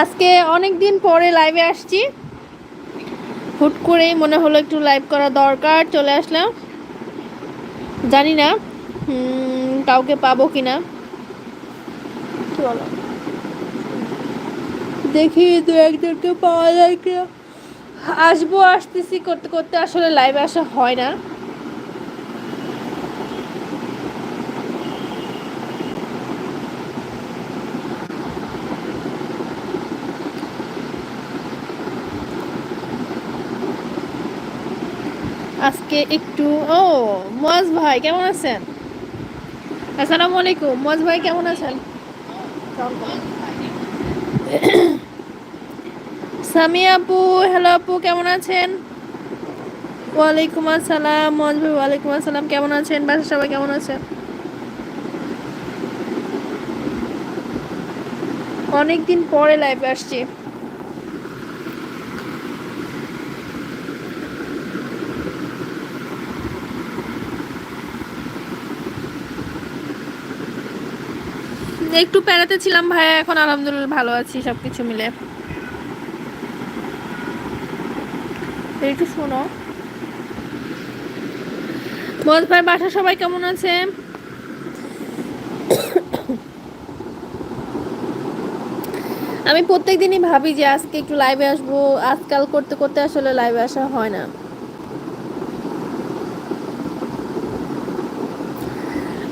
আজকে অনেক দিন পরে লাইভে আসছি। হুট করেই মনে হলো একটু লাইভ করা দরকার, চলে আসলাম। জানি না কাউকে পাবো কি বলো? দেখি দু একজনকে পাওয়া যায় কিনা। আসব, আসতেছি, করতে করতে আসলে লাইভে আসা হয় না। আজকে একটু, ও, মোয়াজ ভাই, কেমন আছেন? আসসালামু আলাইকুম। মোয়াজ ভাই, কেমন আছেন? সামিয়া আপু, হ্যালো আপু, কেমন আছেন? ওয়ালাইকুম আসসালাম। মোয়াজ ভাই, ওয়ালাইকুম আসসালাম। কেমন আছেন? বাসার সবাই কেমন আছেন? অনেকদিন পরে লাইভে আসছি। একটু প্যারাতে ছিলাম ভাইয়া, এখন আলহামদুলিল্লাহ ভালো আছি সব কিছু মিলে একটু শোনো। ভাই বাসা সবাই কেমন আছে? আমি প্রত্যেক দিনই ভাবি যে আজকে একটু লাইভে আসব। আজকাল করতে করতে আসলে লাইভে আসা হয় না।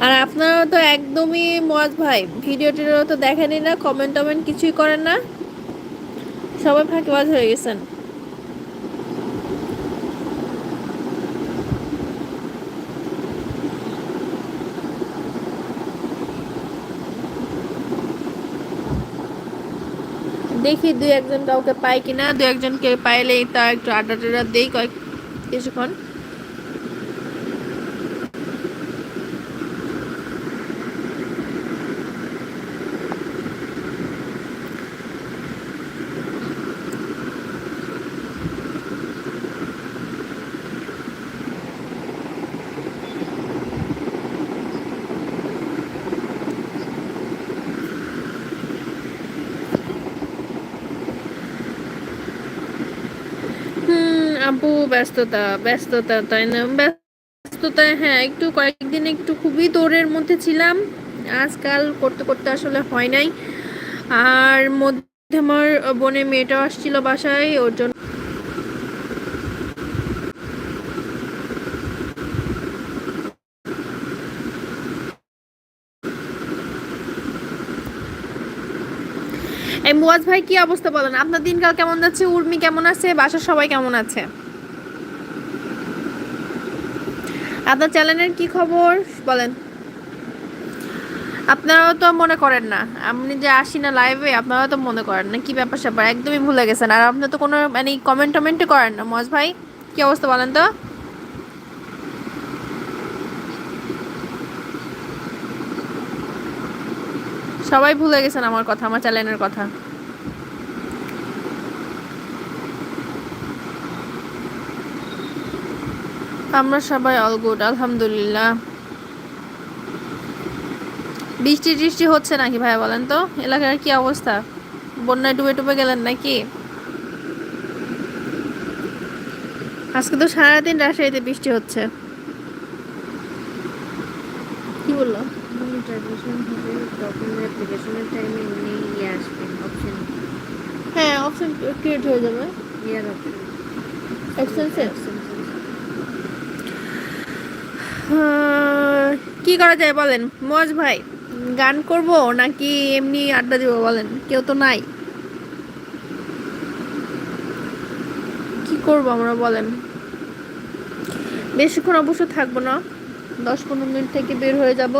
আর আপনারা তো একদমই মজ ভাই। ভিডিও টিডিও তো দেখেনই না কমেন্ট টমেন্ট কিছুই করেন না। সবাই ফাঁকিবাজ হয়ে গেছেন। দেখি দুই একজন কাউকে পাই কিনা দু একজনকে পাইলেই তা একটু আড্ডা টাড্ডা দেই কয়েক কিছুক্ষণ হুম আপু ব্যস্ততা ব্যস্ততা, তাই না? ব্যস্ততায় হ্যাঁ একটু কয়েকদিন একটু খুবই দৌড়ের মধ্যে ছিলাম। আজকাল করতে করতে আসলে হয় নাই। আর মধ্যে আমার বোনের মেয়েটাও আসছিল বাসায়, ওর জন্য মুয়াজ ভাই, কি অবস্থা বলেন? আপনার দিনকাল কেমন যাচ্ছে? উর্মি কেমন আছে? বাসার সবাই কেমন আছে? আপনার চ্যানেলের কি খবর? বলেন। আপনারাও তো মনে করেন না। আপনি যে আসি না লাইভে আপনারাও তো মনে করেন না। কি ব্যাপার স্যাপার? একদমই ভুলে গেছেন। আর আপনি তো কোনো মানে কমেন্ট টমেন্টই করেন না। মজ ভাই, কি অবস্থা বলেন তো? সবাই ভুলে গেছেন আমার কথা, আমার চ্যানেলের কথা। আমরা সবাই অল গুড আলহামদুলিল্লাহ। বৃষ্টি টিষ্টি হচ্ছে নাকি ভাই বলেন তো? এলাকার কি অবস্থা? বন্যায় ডুবে ডুবে গেলেন নাকি? আজকে তো সারাদিন রাজশাহীতে বৃষ্টি হচ্ছে। কি বলল? ইয়ে অপশন হ্যাঁ অপশন ক্রিয়েট হয়ে যাবে। কি করা যায় বলেন? মজ ভাই, গান করব নাকি এমনি আড্ডা দিব বলেন? কেউ তো নাই। কি করব আমরা বলেন? বেশিক্ষণ অবশ্য থাকব না। দশ পনেরো মিনিট থেকে বের হয়ে যাব।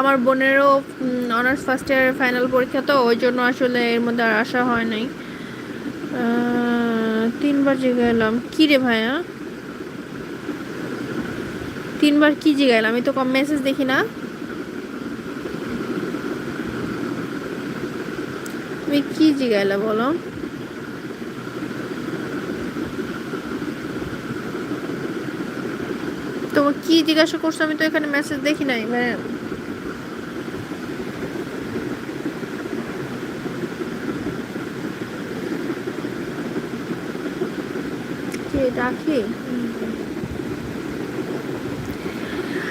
আমার বোনেরও অনার্স ফার্স্ট ইয়ারের ফাইনাল পরীক্ষা, তো ওই জন্য আসলে এর মধ্যে আর আসা হয় নাই। তিনবার জিগাইলাম। কী রে ভাইয়া? তিনবার কি জিগাইলাম? আমি তো কম মেসেজ দেখি না। তুমি কি জিগাইলা বলো? তোমার কি জিজ্ঞাসা করছ? আমি তো এখানে মেসেজ দেখি নাই মানে ডাকে।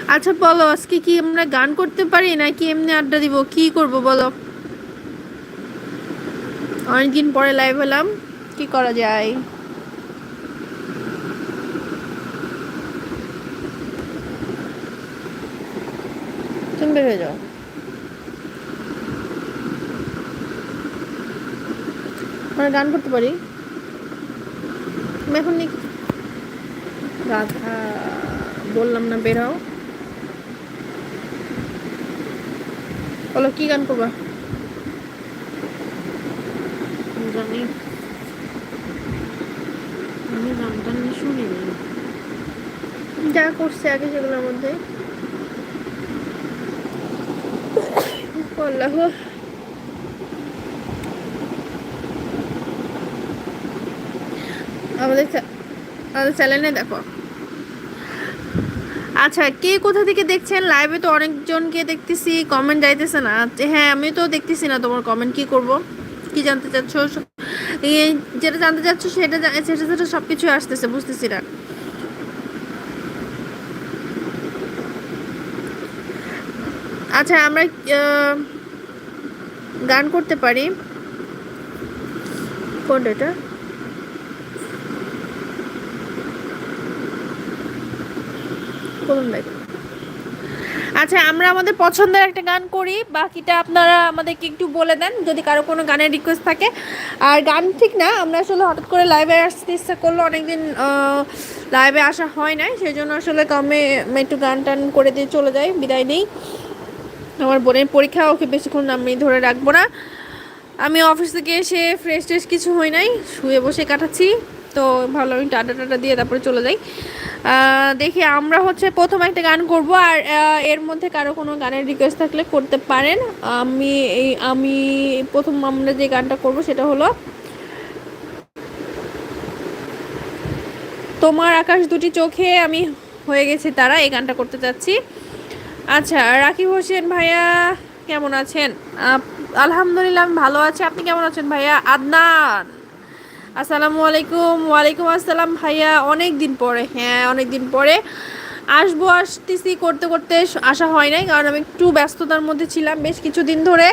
আচ্ছা বলো, আজকে কি আমরা গান করতে পারি নাকি এমনি আড্ডা দিব? কি করব, বলো? অনেকদিন পরে লাইভ হলাম। কি করা যায়? তুমি বের হয়ে যাও। আমরা গান করতে পারি। এখন নি- রাধা বললাম না বেরাও। বলো কি গান করবা? জানি। আমি গানটা নিয়ে শুনিনি। যা করছে আগে সেগুলোর মধ্যে। আল্লাহ। আমাদের আমাদের চ্যানেলে দেখো। আচ্ছা কে কোথা থেকে দেখছেন? লাইভে তো অনেকজনকে দেখতেছি কমেন্ট যাইতেছে না। আচ্ছা, হ্যাঁ আমি তো দেখতেছি না তোমার কমেন্ট কি করব? কি জানতে চাচ্ছ? যেটা জানতে চাচ্ছ সেটা সেটা সেটা সব কিছু আসতেছে বুঝতেছি না। আচ্ছা আমরা গান করতে পারি। কোনটা এটা? আচ্ছা আমরা আমাদের পছন্দের একটা গান করি। বাকিটা আপনারা আমাদেরকে একটু বলে দেন, যদি কারও কোনো গানের রিকোয়েস্ট থাকে। আর গান ঠিক না, আমরা আসলে হঠাৎ করে লাইভে আসতে ইচ্ছা করল, অনেকদিন লাইভে আসা হয় নাই। সেই জন্য আসলে কমে একটু গান টান করে দিয়ে চলে যাই, বিদায় নেই। আমার বোনের পরীক্ষা, ওকে বেশিক্ষণ আমি ধরে রাখব না। আমি অফিস থেকে এসে ফ্রেশ ট্রেশ কিছু হয় নাই, শুয়ে বসে কাটাচ্ছি। তো ভালো, আমি টাটা টাটা দিয়ে তারপরে চলে যাই। দেখি আমরা হচ্ছে প্রথম একটা গান করব আর এর মধ্যে কারও কোনো গানের রিকোয়েস্ট থাকলে করতে পারেন। আমি এই, আমি প্রথম আমরা যে গানটা করব সেটা হলো, তোমার আকাশ দুটি চোখে আমি হয়ে গেছি তারা, এই গানটা করতে চাচ্ছি। আচ্ছা রাকিব হোসেন ভাইয়া কেমন আছেন? আলহামদুলিল্লাহ আমি ভালো আছি। আপনি কেমন আছেন ভাইয়া? আদনান! আসসালামু আলাইকুম, ওয়ালাইকুম আসসালাম ভাইয়া। অনেক দিন পরে হ্যাঁ অনেক দিন পরে। আসব, আসতেছি করতে করতে, আসা হয় নাই, কারণ আমি একটু ব্যস্ততার মধ্যে ছিলাম বেশ কিছুদিন ধরে।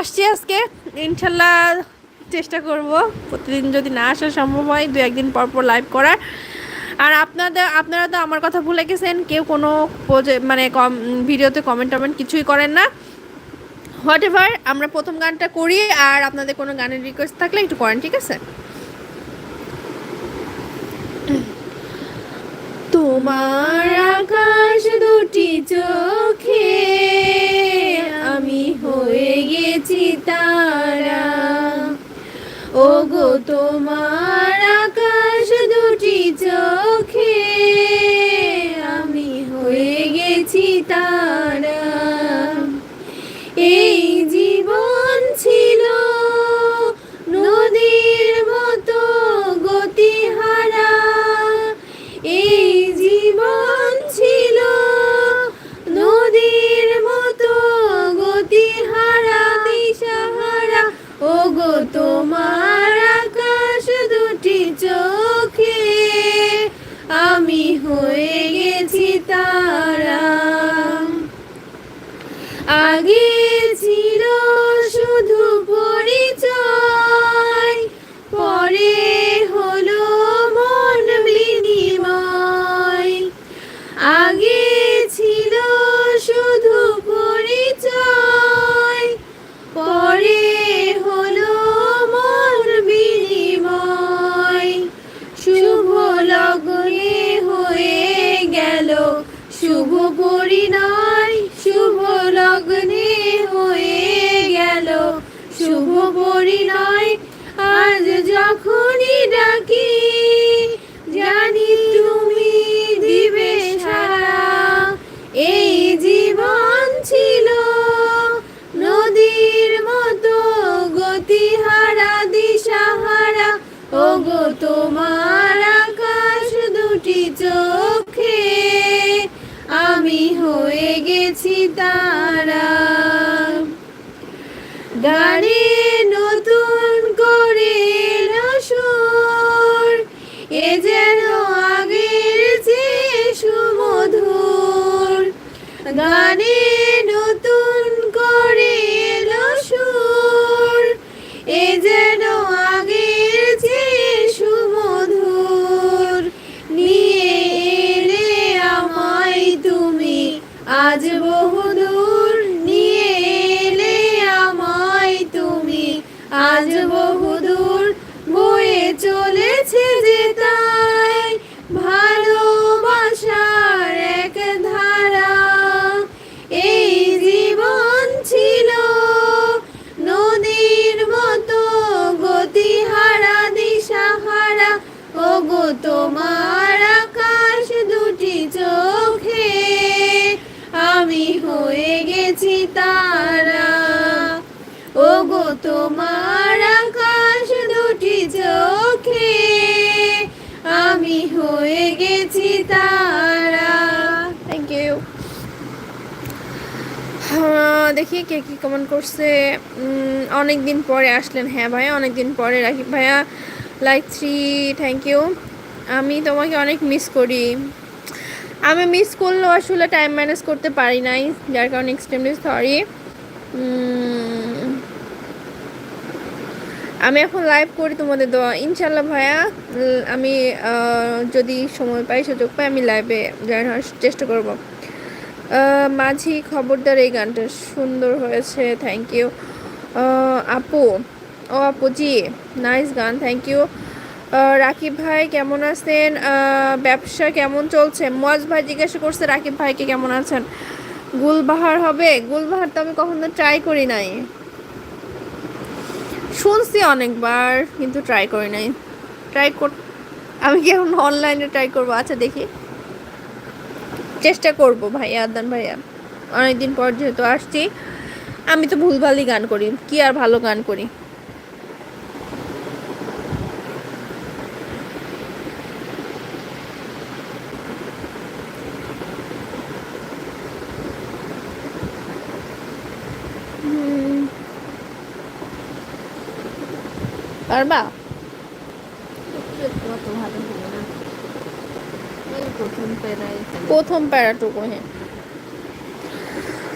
আসছি আজকে, ইনশাল্লাহ চেষ্টা করব, প্রতিদিন যদি না আসা সম্ভব হয়, দু একদিন পর পর লাইভ করার। আর আপনাদের, আপনারা তো আমার কথা ভুলে গেছেন, কেউ কোনো মানে কম ভিডিওতে কমেন্ট টমেন্ট কিছুই করেন না। হোয়াট এভার আমরা প্রথম গানটা করি আর আপনাদের কোনো গানের রিকোয়েস্ট থাকলে একটু করেন, ঠিক আছে? তোমার আকাশ দুটি চোখে আমি হয়ে গেছি তারা। ও গো তোমার আকাশ দুটি চোখে আমি হয়ে গেছি তারা। এই ডাকি, জানি তুমি দিবে সারা। এই জীবন ছিল নদীর মতো, গতিহারা, দিশাহারা। ওগো, তোমার আকাশ দুটি চোখে, আমি হয়ে গেছি তারা। গাড়ি গানে নতুন করে এলো সুর। এ যেন আগের চেয়ে সুমধুর। নিয়ে এলে আমায় তুমি আজ বহুদূর। নিয়ে এলে আমায় তুমি আজ বহুদূর। বয়ে চলেছে যে কে কি কমেন্ট করছে অনেক দিন পরে আসলেন। হ্যাঁ ভাইয়া অনেক দিন পরে রাখি। ভাইয়া লাইক থ্রি থ্যাংক ইউ আমি তোমাকে অনেক মিস করি। আমি মিস করলেও আসলে টাইম ম্যানেজ করতে পারি নাই, যার কারণে এক্সট্রিমলি সরি আমি এখন লাইভ করি তোমাদের দোয়া। ইনশাল্লাহ ভাইয়া আমি যদি সময় পাই, সুযোগ পাই, আমি লাইভে জয়েন হওয়ার চেষ্টা করব। মাঝি খবরদার এই গানটা সুন্দর হয়েছে থ্যাংক ইউ আপু, ও আপু জি নাইস গান থ্যাংক ইউ রাকিব ভাই কেমন আছেন? ব্যবসা কেমন চলছে? মজ ভাই জিজ্ঞাসা করছে, রাকিব ভাইকে কেমন আছেন? গুলবাহার হবে? গুলবাহার তো আমি কখনো ট্রাই করি নাই। শুনছি অনেকবার, কিন্তু ট্রাই করি নাই। ট্রাই কর আমি কি এখন অনলাইনে ট্রাই করব? আচ্ছা দেখি। চেষ্টা করব ভাইয়া, আদান ভাইয়া। অনেকদিন পর যেহেতু আসছি, আমি তো ভুলভালই গান করি, কি আর ভালো গান করি। পারবা? না। প্রথম প্রথম প্যারাটুকু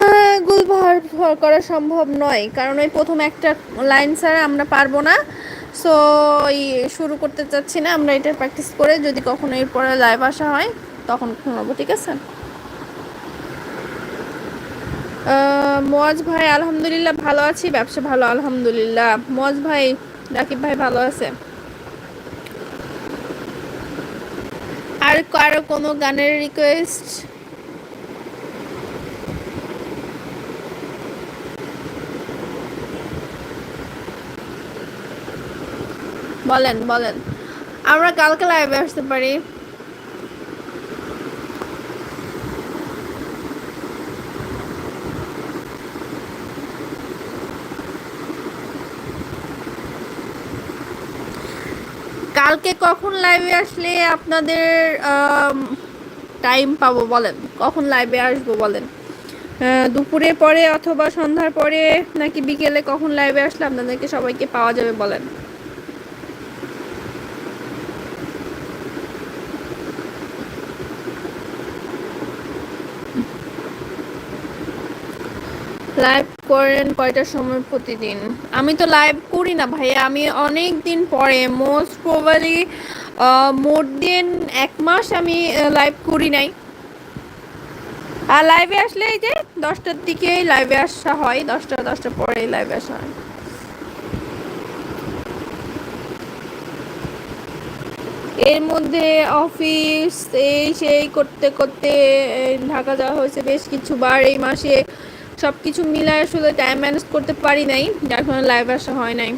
হ্যাঁ গুলবাহার ভর করা সম্ভব নয়, কারণ ওই প্রথম একটা লাইন ছাড়া আমরা পারব না। সো এই শুরু করতে চাচ্ছি না, আমরা এটা প্র্যাকটিস করে যদি কখনো এরপরে লাইভ আসা হয়, তখন শোনাবো ঠিক আছে? মোয়াজ ভাই, আলহামদুলিল্লাহ ভালো আছি, ব্যবসা ভালো, আলহামদুলিল্লাহ। মোয়াজ ভাই, রাকিব ভাই ভালো আছে? আর কারও কোনো গানের রিকোয়েস্ট বলেন বলেন। আমরা কালকে লাইভে আসতে পারি। কালকে কখন লাইভে আসলে আপনাদের টাইম পাবো বলেন? কখন লাইভে আসব বলেন? দুপুরে পরে অথবা সন্ধ্যার পরে নাকি বিকেলে কখন লাইভে আসলে আপনাদেরকে সবাইকে পাওয়া যাবে বলেন? লাইভ করেন কয়টার সময় প্রতিদিন? আমি তো লাইভ করি না ভাই আমি অনেক দিন পরে মোস্ট প্রবালি মোর দেন এক মাস আমি লাইভ করি নাই। আর লাইভে আসলে এই যে দশটার দিকে লাইভে আসা হয়, দশটা দশটা পরে লাইভে আসা হয়। এর মধ্যে অফিস এই সেই করতে করতে ঢাকা যাওয়া হয়েছে বেশ কিছু বার এই মাসে সব কিছু মিলায় আসলে টাইম ম্যানেজ করতে পারি নাই, যার কারণে লাইভ আসা হয় নাই।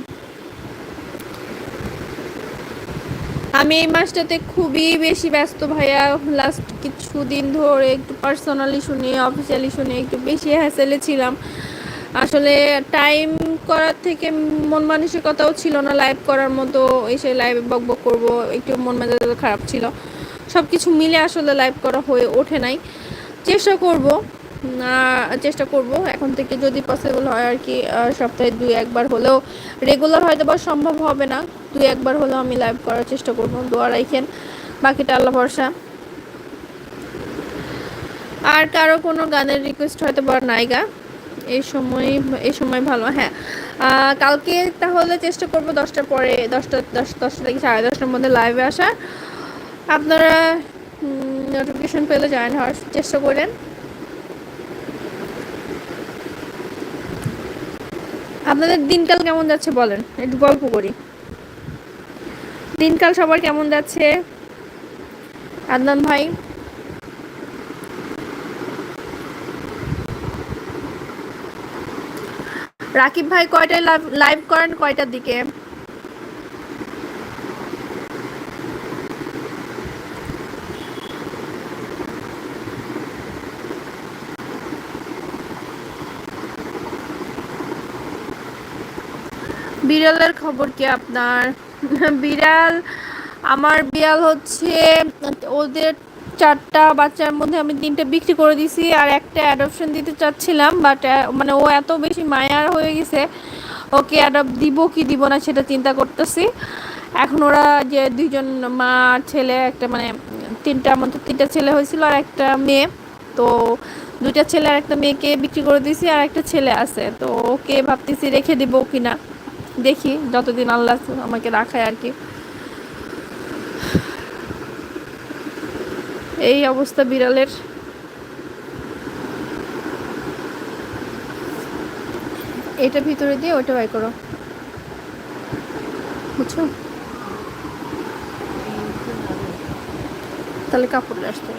আমি এই মাসটাতে খুবই বেশি ব্যস্ত ভাইয়া। লাস্ট কিছুদিন ধরে একটু পার্সোনালি শুনে অফিসিয়ালি শুনে একটু বেশি হ্যাসেলে ছিলাম। আসলে টাইম করার থেকে মন মানসিকতাও ছিল না লাইভ করার মতো এসে লাইভে বক বক করব, একটু মন মেজাজ খারাপ ছিল। সব কিছু মিলে আসলে লাইভ করা হয়ে ওঠে নাই। চেষ্টা করব। চেষ্টা করব। এখন থেকে যদি পসিবল হয় আর কি সপ্তাহে দুই একবার হলেও রেগুলার হয়তো বা সম্ভব হবে না। দুই একবার হলেও আমি লাইভ করার চেষ্টা করব। দোয়া রাখেন বাকিটা আল্লাহ ভরসা। আর কারও কোনো গানের রিকোয়েস্ট হয়তো বা নাইগা এই সময় এই সময় ভালো হ্যাঁ। কালকে তাহলে চেষ্টা করব দশটার পরে, দশটা, দশ, দশটা থেকে সাড়ে দশটার মধ্যে লাইভে আসার। আপনারা নোটিফিকেশন পেলে জয়েন হওয়ার চেষ্টা করেন। আপনাদের দিনকাল কেমন যাচ্ছে বলেন? একটু গল্প করি। দিনকাল সবার কেমন যাচ্ছে? আদনান ভাই? রাকিব ভাই কয়টায় লাইভ করেন কয়টার দিকে? বিড়ালের খবর কি আপনার? বিড়াল, আমার বিড়াল হচ্ছে ওদের চারটা বাচ্চার মধ্যে আমি তিনটা বিক্রি করে দিছি আর একটা অ্যাডপশন দিতে চাচ্ছিলাম বাট মানে ও এত বেশি মায়ার হয়ে গেছে, ওকে অ্যাডপ্ট দিব কি দিব না সেটা চিন্তা করতেছি। এখন ওরা যে দুইজন মা, ছেলে, একটা মানে তিনটা মধ্যে তিনটা ছেলে হয়েছিল আর একটা মেয়ে, তো দুইটা ছেলে আর একটা মেয়েকে বিক্রি করে দিয়েছি আর একটা ছেলে আছে, তো ওকে ভাবতেছি রেখে দিব কিনা। দেখি, যতদিন আল্লাহ আমাকে রাখায় আর কি। এই অবস্থা বিড়ালের। এটা ভিতরে দিয়ে ওটা বাই করো। বুঝছ? তাহলে কাপড় আসতে।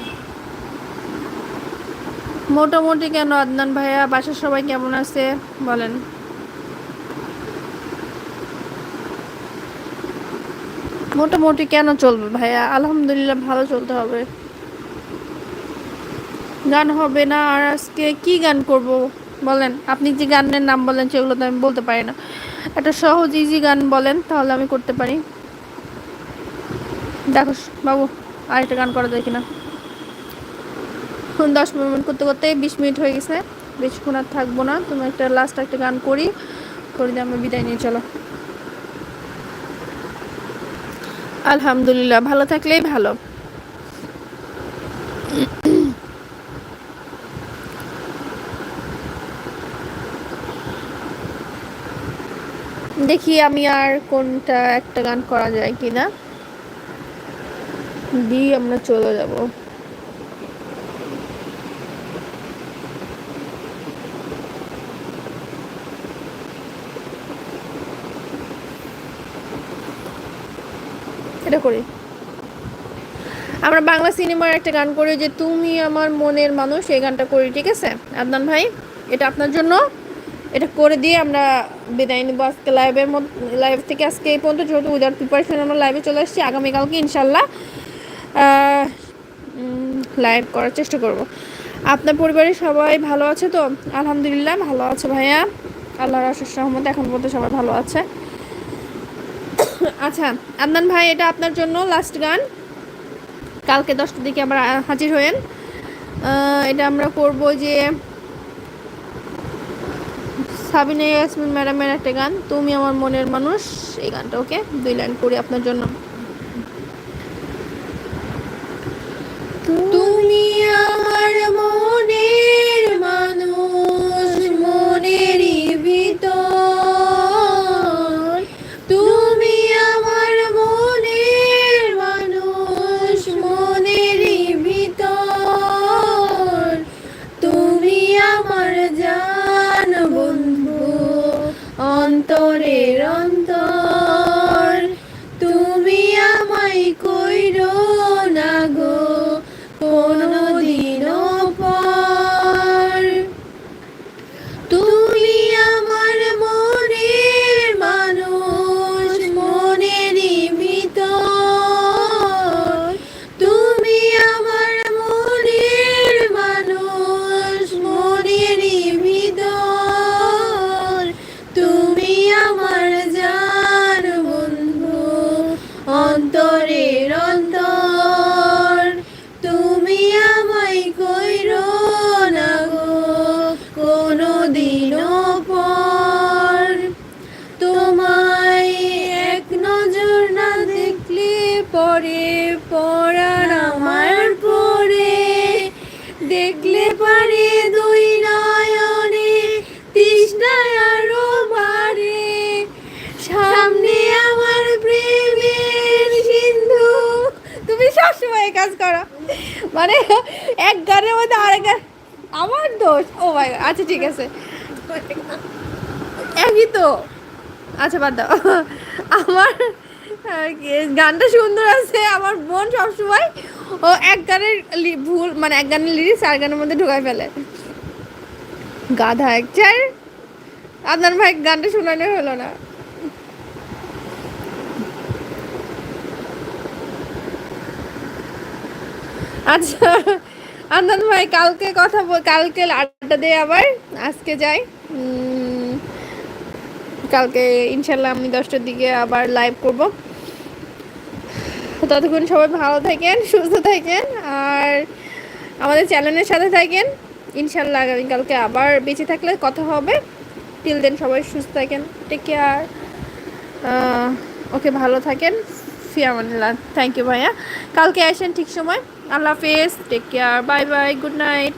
মোটামুটি কেন আদনান ভাইয়া? বাসার সবাই কেমন আছে? বলেন। মোটামুটি কেন চলবে ভাইয়া আলহামদুলিল্লাহ ভালো চলতে হবে। গান হবে না, আর আজকে কি গান করব বলেন? আপনি যে গানের নাম বলেন সেগুলো তো আমি বলতে পারি না। একটা সহজ ইজি গান বলেন, তাহলে আমি করতে পারি। দেখো বাবু, আরেকটা গান করা যায় কিনা? দশ মিনিট করতে করতে বিশ মিনিট হয়ে গেছে। বেশিক্ষণ আর থাকব না। তুমি একটা লাস্ট একটা গান করি, করে দিয়ে আমরা বিদায় নিয়ে চলো। আলহামদুলিল্লাহ, ভালো থাকলেই ভালো। দেখি আমি আর কোনটা একটা গান করা যায় কিনা। দিয়ে আমরা চলে যাব। করি। আমরা বাংলা সিনেমার একটা গান করি যে, তুমি আমার মনের মানুষ এই গানটা করি, ঠিক আছে? আদনান ভাই, এটা আপনার জন্য। এটা করে দিয়ে আমরা বিদায় নিব আজকে লাইভের মধ্যে লাইভ থেকে আজকে এই পর্যন্ত। যেহেতু উইদাউট প্রিপারেশন আমরা লাইভে চলে আসছি। আগামীকালকে ইনশাল্লাহ লাইভ করার চেষ্টা করব। আপনার পরিবারের সবাই ভালো আছে তো? আলহামদুলিল্লাহ, ভালো আছে ভাইয়া। আল্লাহর আশিস রহমত এখন পর্যন্ত সবাই ভালো আছে। আচ্ছা আদনান ভাই, এটা আপনার জন্য লাস্ট গান। কালকে দশটার দিকে আবার হাজির হয়েন। এটা আমরা করব যে সাবিনা ইয়াসমিন ম্যাডামের একটা গান, তুমি আমার মনের মানুষ এই গানটা, ওকে? দুই লাইন করি আপনার জন্য। তুমি আমার মনের কাজ করো। মানে এক গানের মধ্যে আরেক গান আমার দোষ? ও ভাই আচ্ছা ঠিক আছে। একই তো। আচ্ছা বাদ দাও। আমার গানটা সুন্দর আছে। আমার বোন সবসময় ও এক গানের ভুল মানে এক গানের লিরিক্স আর গানের মধ্যে ঢুকাই ফেলে। গাধা এক চার আপনার ভাই, গানটা শোনানো হলো না। আচ্ছা আনন্দ ভাই, কালকে কথা কালকে আড্ডা দেয় আবার, আজকে যাই। কালকে ইনশাল্লাহ আমি দশটার দিকে আবার লাইভ করব। ততক্ষণ সবাই ভালো থাকেন, সুস্থ থাকেন, আর আমাদের চ্যানেলের সাথে থাকেন। ইনশাল্লাহ আগামীকালকে আবার বেঁচে থাকলে কথা হবে। টিল দেন সবাই সুস্থ থাকেন টেক কেয়ার ওকে ভালো থাকেন। ফিয়ামানিল্লাহ থ্যাংক ইউ ভাইয়া। কালকে আসেন ঠিক সময়। আল্লাহ হাফেজ take care bye bye good night